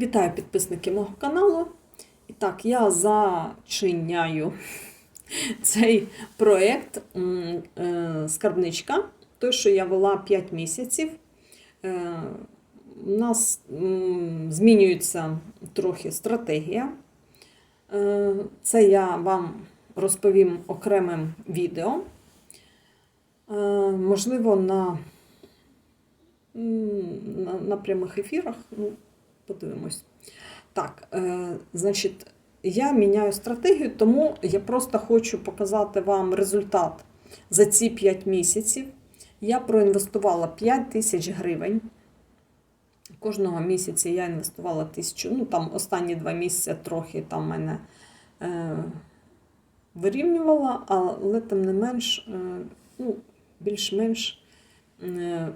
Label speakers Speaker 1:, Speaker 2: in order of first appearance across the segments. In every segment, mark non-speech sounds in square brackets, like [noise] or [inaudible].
Speaker 1: Вітаю підписники мого каналу. І так, я зачиняю [laughs] цей проєкт е, Скарбничка, той, що я вела 5 місяців. Е, У нас змінюється трохи стратегія. Е, Це я вам розповім окремим відео. Можливо, на, на, на прямих ефірах. Подивимось. Так, е, значить, я міняю стратегію, тому я просто хочу показати вам результат за ці 5 місяців. Я проінвестувала 5 тисяч гривень. Кожного місяця я інвестувала тисячу. Ну, там останні два місяці трохи там мене е, вирівнювала, але тим не менш, е, ну, більш-менш е,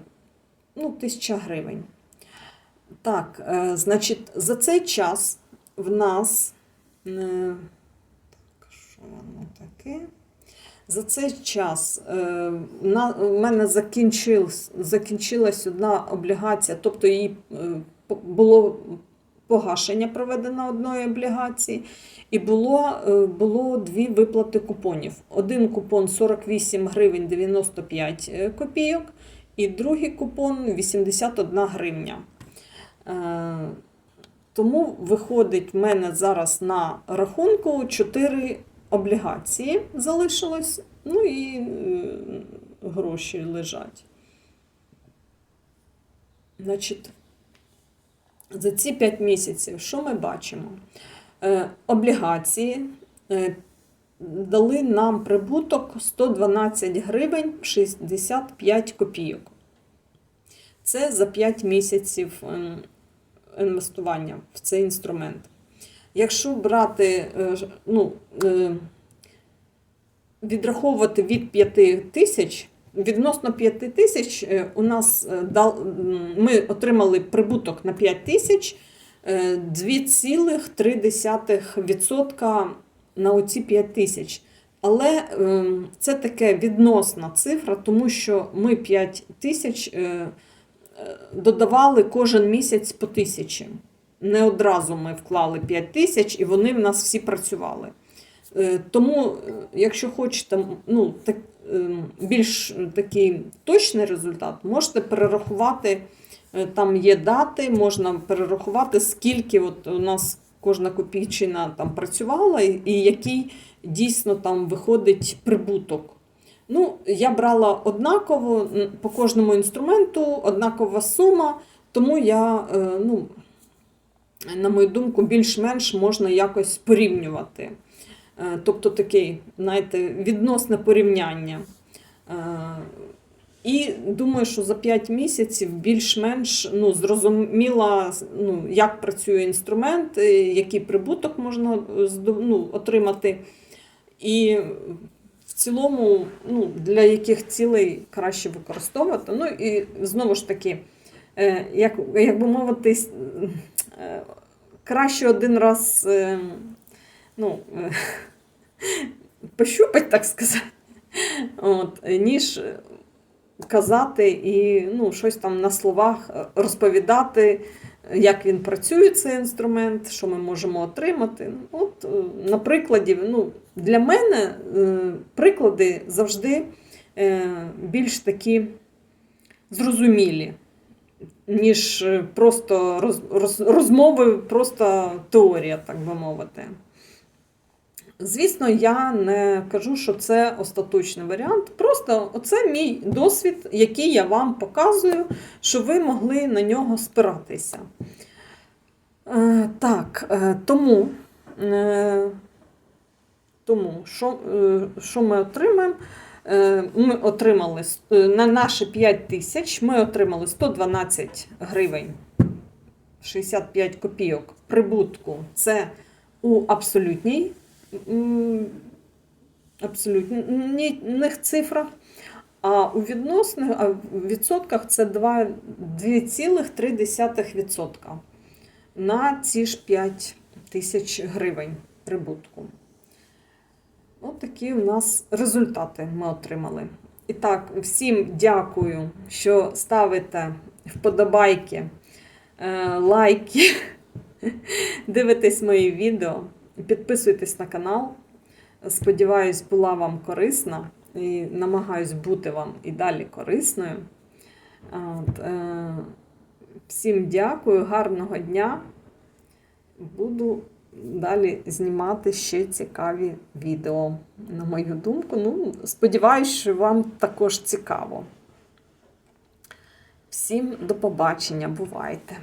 Speaker 1: ну, тисяча гривень. Так, е, значить, за цей час в нас. Е, що воно таке? За цей час е, у мене закінчилась, одна облігація, тобто її було погашення проведено одної облігації, і було, було дві виплати купонів. Один купон 48 гривень 95 е, копійок, і другий купон 81 гривня. Е, Тому виходить в мене зараз на рахунку 4 облігації залишилось, ну і е, гроші лежать. Значить, за ці 5 місяців, що ми бачимо? Е, Облігації дали нам прибуток 112 гривень 65 копійок. Це за 5 місяців ем, інвестування в цей інструмент. Якщо брати, е, ну, е, відраховувати від 5 тисяч, відносно 5 тисяч е, у нас ми отримали прибуток на 5 тисяч е, 2,3% на оці 5 тисяч. Але е, це таке відносна цифра, тому що ми 5 тисяч додавали кожен місяць по тисячі. Не одразу ми вклали 5 тисяч, і вони в нас всі працювали. Е, Тому, е, якщо хочете ну, так, е, більш такий точний результат, можете перерахувати, там є дати, можна перерахувати, скільки от у нас кожна копійчина там працювала, і який дійсно там виходить прибуток. Ну, я брала однаково по кожному інструменту, однакова сума, тому я, е, ну, на мою думку, більш-менш можна якось порівнювати. Е, Тобто такий, знаєте, відносне порівняння. Е, І думаю, що за 5 місяців більш-менш ну, зрозуміла, ну, як працює інструмент, який прибуток можна ну, отримати. І цілому, ну, для яких цілей краще використовувати. Ну і знову ж таки, е, як, як би мовити, е, краще один раз е, ну, [laughs] пощупать, так сказати, от, ніж казати і ну, щось там на словах розповідати, як він працює, цей інструмент, що ми можемо отримати. От, е, на прикладі, ну, для мене е, приклади завжди е, більш такі зрозумілі, ніж просто роз, роз, розмови, просто теорія, так би мовити. Звісно, я не кажу, що це остаточний варіант. Просто оце мій досвід, який я вам показую, що ви могли на нього спиратися. Е, так, е, тому, е, тому що, що ми отримаємо? Ми отримали на наші 5 тисяч ми отримали 112 гривень 65 копійок прибутку. Це у абсолютній абсолютних цифрах. А у відносних а в відсотках це 2,3% на ці ж 5 тисяч гривень прибутку. От такі у нас результати ми отримали. І так, всім дякую, що ставите вподобайки, е, лайки [laughs] дивитесь мої відео. Підписуйтесь на канал. Сподіваюсь, була вам корисна і намагаюсь бути вам і далі корисною. От, е, всім дякую, гарного дня. Буду далі знімати ще цікаві відео. На мою думку, ну, сподіваюсь, що вам також цікаво. Всім до побачення, бувайте!